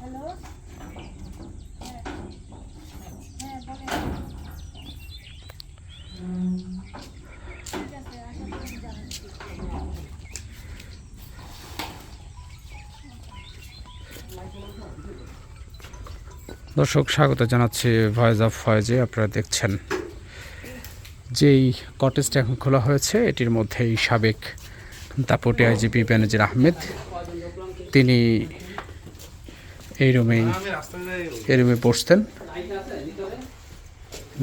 Hello হ্যাঁ হ্যাঁ বলেন ঠিক আছে আশা করি জানাচ্ছি দর্শক, স্বাগত জানাচ্ছি ভয়েস অফ ফয়েজে আপনারা দেখছেন যেই কটেজটা এখন খোলা হয়েছে, এটির মধ্যেই সাবেক দাপটে আইজিপি বেনজির আহমেদ। তিনি এই রুমেই এই রুমে বসতেন।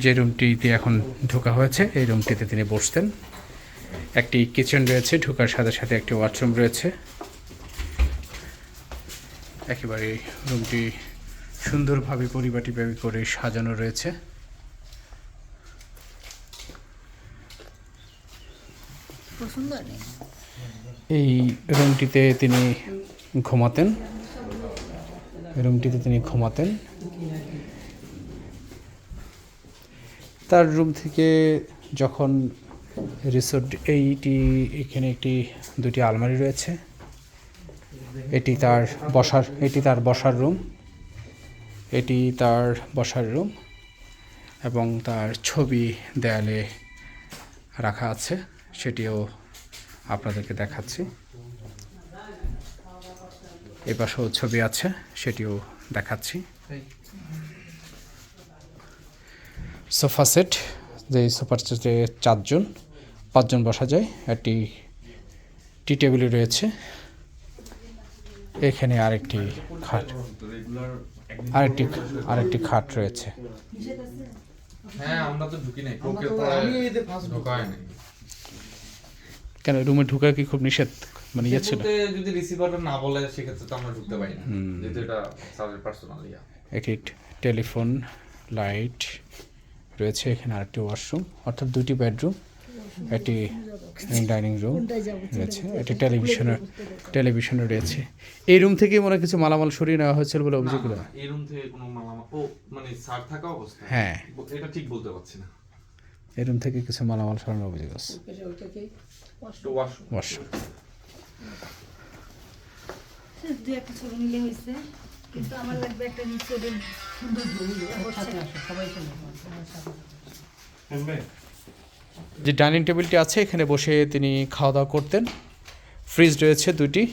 যে রুমটিতে এখন ঢোকা হয়েছে, এই রুমটিতে তিনি বসতেন। একটি কিচেন রয়েছে, ঢোকার সাথে সাথে একটি ওয়াশরুম রয়েছে। একেবারে রুমটি সুন্দরভাবে পরিপাটিভাবে করে সাজানো রয়েছে। এই রুমটিতে তিনি ঘুমাতেন। রুমটিতে তিনি ঘুমাতেন। তার রুম থেকে যখন রিসোর্ট এইটি এখানে একটি দুটি আলমারি রয়েছে। এটি তার বসার এটি তার বসার রুম। এটি তার বসার রুম এবং তার ছবি দেয়ালে রাখা আছে, সেটিও আপনাদেরকে দেখাচ্ছি। এ পাশেও ছবি আছে, সেটিও দেখাচ্ছি। সোফা সেট যে সোফা সেটে চারজন, পাঁচজন বসা যায়। একটি টি টেবিল রয়েছে। এখানে আরেকটি খাট আরেকটি আরেকটি খাট রয়েছে। হ্যাঁ কেন রুমে ঢুকা কি খুব নিষেধ? মানে ইয়ে ছিল? যদি রিসিভারটা না বলে সেক্ষেত্রে তো আমরা ঢুকতে পারি না। যেহেতু এটা স্যারের পার্সোনাল ইয়া। একটি টেলিফোন লাইট রয়েছে। এখানে আরেকটি ওয়াশরুম অর্থাৎ দুটি বেডরুম। একটি ডাইনিং রুম রয়েছে। একটি টেলিভিশনের টেলিভিশনও রয়েছে। এই রুম থেকে মনে হয় কিছু মালামাল সরিয়ে নেওয়া হয়েছিল বলে অভিযোগ না, না, এই রুম থেকে কোনো মালামাল ও মানে স্যার থাকা অবস্থা হ্যাঁ। এটা ঠিক বলতে পারছি না। এই রুম থেকে কিছু মালামাল সরানোর অভিযোগ আছে। ওয়াশরুম ওয়াশরুম একটা ছবি নিলে হয়েছে। কিন্তু আমার লাগবে একটা নিচে সুন্দর যে ডাইনিং টেবিলটি আছে, এখানে বসে তিনি খাওয়া দাওয়া করতেন। ফ্রিজ রয়েছে দুটি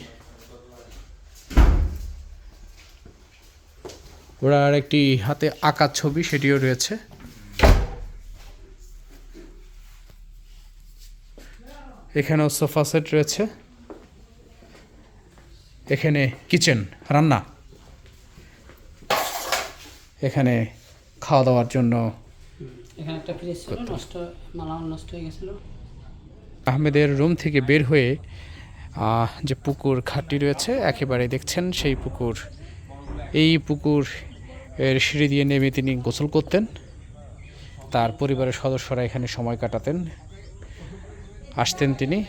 ওনার একটি হাতে আঁকা ছবি, সেটিও রয়েছে। এখানেও সোফা সেট রয়েছে। এখানে কিচেন, রান্না। এখানে খাওয়া দাওয়ার জন্য এখানে একটা ফ্রিজ ছিল নষ্ট মালামাল নষ্ট হয়ে গেছিল। আহমেদের রুম থেকে বের হয়ে যে পুকুর ঘাটটি রয়েছে একেবারে দেখছেন সেই পুকুর। এই পুকুর এর সিঁড়ি দিয়ে নেমে তিনি গোসল করতেন। তার পরিবারের সদস্যরা এখানে সময় কাটাতেন। আসতেন তিনি।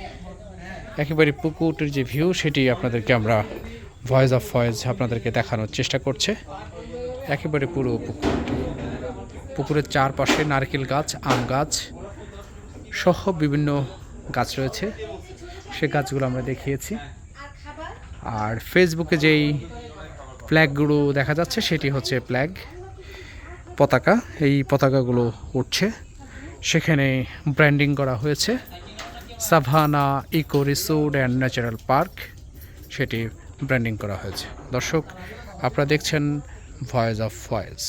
একেবারে পুকুরটির যে ভিউ সেটি আপনাদেরকে আমরা ভয়েস অফ ভয়েস আপনাদেরকে দেখানোর চেষ্টা করছে। একেবারে পুরো পুকুর। পুকুরের চারপাশে নারকেল গাছ, আম গাছ সহ বিভিন্ন গাছ রয়েছে। সে গাছগুলো আমরা দেখিয়েছি। আর ফেসবুকে যেই ফ্ল্যাগগুলো দেখা যাচ্ছে, সেটি হচ্ছে ফ্ল্যাগ পতাকা। এই পতাকাগুলো উঠছে। সেখানে ব্র্যান্ডিং করা হয়েছে। Savanna eco resort and natural park সেটি ব্র্যান্ডিং করা হয়েছে। দর্শক, আপনারা দেখছেন ভয়েস অফ ভয়েস